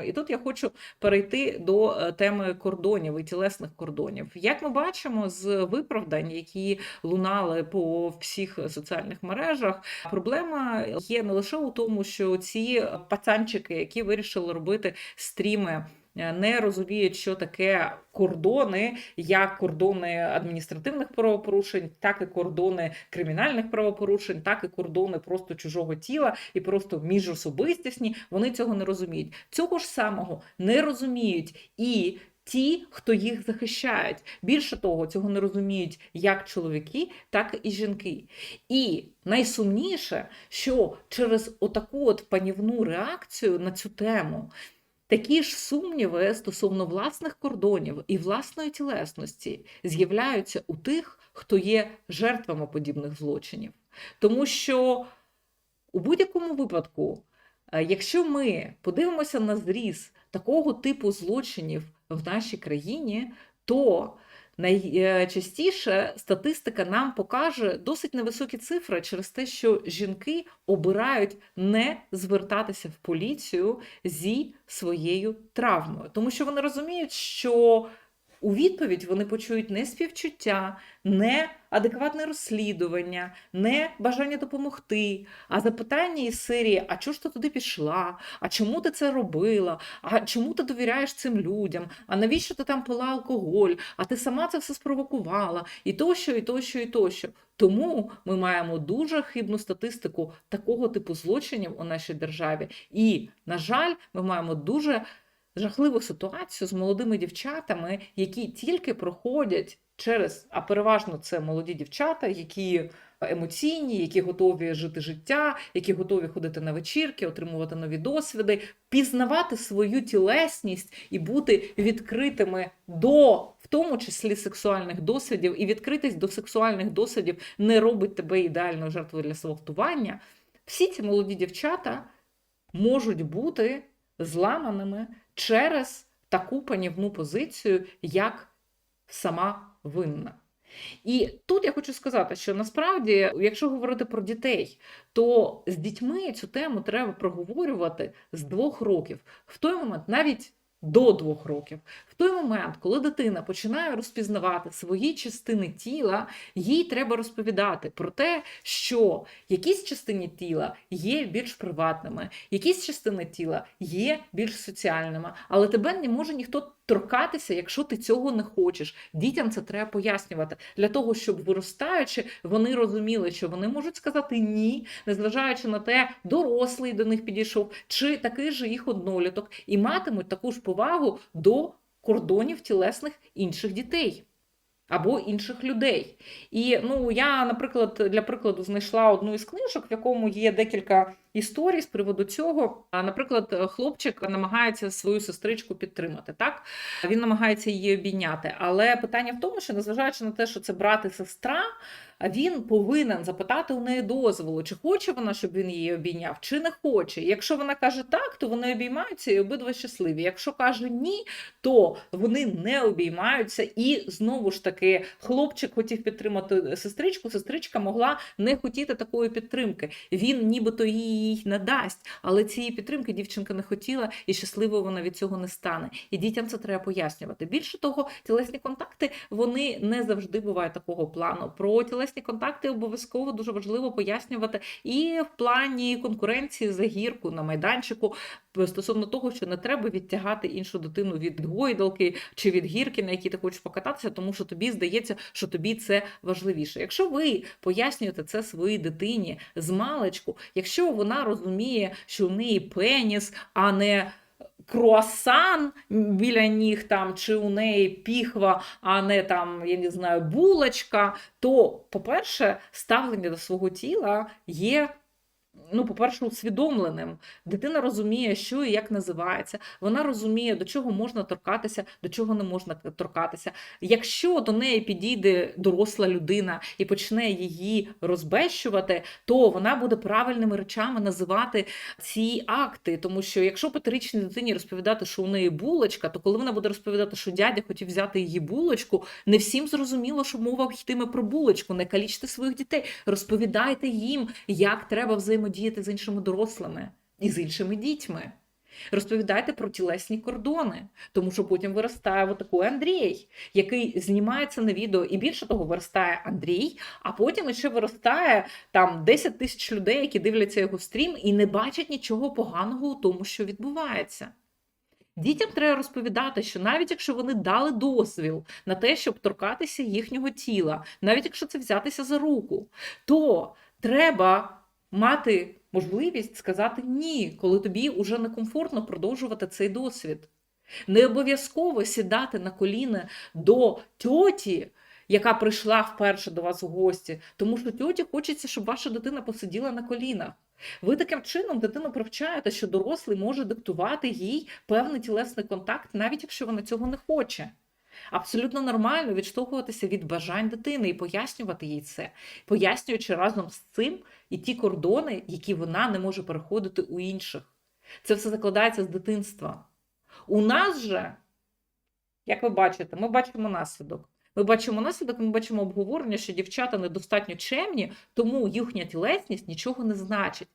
І тут я хочу перейти до е, теми кордонів і тілесних кордонів. Як ми бачимо з виправдань, які лунали по всіх соціальних мережах, проблема є не лише у тому, що ці пацанчики, які вирішили робити стріми. Е, Не розуміють, що таке кордони, як кордони адміністративних правопорушень, так і кордони кримінальних правопорушень, так і кордони просто чужого тіла і просто міжособистісні. Вони цього не розуміють. Цього ж самого не розуміють і ті, хто їх захищають. Більше того, цього не розуміють як чоловіки, так і жінки. І найсумніше, що через отаку от панівну реакцію на цю тему. Такі ж сумніви стосовно власних кордонів і власної тілесності з'являються у тих, хто є жертвами подібних злочинів. Тому що у будь-якому випадку, е, якщо ми подивимося на зріз такого типу злочинів в нашій країні, то найчастіше статистика нам покаже досить невисокі цифри через те, що жінки обирають не звертатися в поліцію зі своєю травмою, тому що вони розуміють, що у відповідь вони почують не співчуття, не адекватне розслідування, не бажання допомогти, а запитання із серії: а чого ж ти туди пішла? А чому ти це робила? А чому ти довіряєш цим людям? А навіщо ти там пила алкоголь? А ти сама це все спровокувала? І тощо, і тощо, і тощо. Тому ми маємо дуже хибну статистику такого типу злочинів у нашій державі. І, на жаль, ми маємо дуже жахливу ситуацію з молодими дівчатами, які тільки проходять через, а переважно це молоді дівчата, які емоційні, які готові жити життя, які готові ходити на вечірки, отримувати нові досвіди, пізнавати свою тілесність і бути відкритими до, в тому числі, сексуальних досвідів, і відкритість до сексуальних досвідів не робить тебе ідеальною жертвою для зґвалтування. Всі ці молоді дівчата можуть бути зламаними через таку панівну позицію, як сама винна. І тут я хочу сказати, що насправді, якщо говорити про дітей, то з дітьми цю тему треба проговорювати з двох років. В той момент навіть до двох років. Той момент, коли дитина починає розпізнавати свої частини тіла, їй треба розповідати про те, що якісь частини тіла є більш приватними, якісь частини тіла є більш соціальними, але тебе не може ніхто торкатися, якщо ти цього не хочеш. Дітям це треба пояснювати для того, щоб виростаючи, вони розуміли, що вони можуть сказати ні, незважаючи на те, дорослий до них підійшов, чи такий же їх одноліток, і матимуть таку ж повагу до кордонів тілесних інших дітей. Або інших людей. І ну, я, наприклад, для прикладу, знайшла одну із книжок, в якому є декілька історій з приводу цього. А, Наприклад, хлопчик намагається свою сестричку підтримати. Так він намагається її обійняти. Але питання в тому, що незважаючи на те, що це брат і сестра, він повинен запитати у неї дозволу, чи хоче вона, щоб він її обійняв, чи не хоче. Якщо вона каже так, то вони обіймаються і обидва щасливі. Якщо каже ні, то вони не обіймаються. І знову ж таки, хлопчик хотів підтримати сестричку, сестричка могла не хотіти такої підтримки. Він нібито їй не дасть, але цієї підтримки дівчинка не хотіла, і щасливою вона від цього не стане. І дітям це треба пояснювати. Більше того, тілесні контакти вони не завжди бувають такого плану. Про контакти обов'язково дуже важливо пояснювати і в плані конкуренції за гірку на майданчику стосовно того, що не треба відтягати іншу дитину від гойдалки чи від гірки, на якій ти хочеш покататися, тому що тобі здається, що тобі це важливіше. Якщо ви пояснюєте це своїй дитині з маличку, якщо вона розуміє, що в неї пеніс, а не круасан біля ніг там, чи у неї піхва, а не там, я не знаю, булочка, то, по-перше, ставлення до свого тіла є. Ну, по-перше, усвідомленим. Дитина розуміє, що і як називається. Вона розуміє, до чого можна торкатися, до чого не можна торкатися. Якщо до неї підійде доросла людина і почне її розбещувати, то вона буде правильними речами називати ці акти. Тому що якщо п'ятирічній дитині розповідати, що у неї булочка, то коли вона буде розповідати, що дядя хотів взяти її булочку, не всім зрозуміло, що мова йтиме про булочку. Не калічте своїх дітей, розповідайте їм, як треба взаємодіяти з іншими дорослими і з іншими дітьми. Розповідайте про тілесні кордони, тому що потім виростає отакий Андрій, який знімається на відео, і більше того, виростає Андрій, а потім ще виростає там 10 тисяч людей, які дивляться його стрім і не бачать нічого поганого у тому, що відбувається. Дітям треба розповідати, що навіть якщо вони дали дозвіл на те, щоб торкатися їхнього тіла, навіть якщо це взятися за руку, то треба мати можливість сказати ні, коли тобі вже некомфортно продовжувати цей досвід. Не обов'язково сідати на коліна до тьоті, яка прийшла вперше до вас у гості, тому що тьоті хочеться, щоб ваша дитина посиділа на колінах. Ви таким чином дитину привчаєте, що дорослий може диктувати їй певний тілесний контакт, навіть якщо вона цього не хоче. Абсолютно нормально відштовхуватися від бажань дитини і пояснювати їй це, пояснюючи разом з цим і ті кордони, які вона не може переходити у інших. Це все закладається з дитинства. У нас же, як ви бачите, ми бачимо наслідок. Ми бачимо наслідок, ми бачимо обговорення, що дівчата недостатньо чемні, тому їхня тілесність нічого не значить.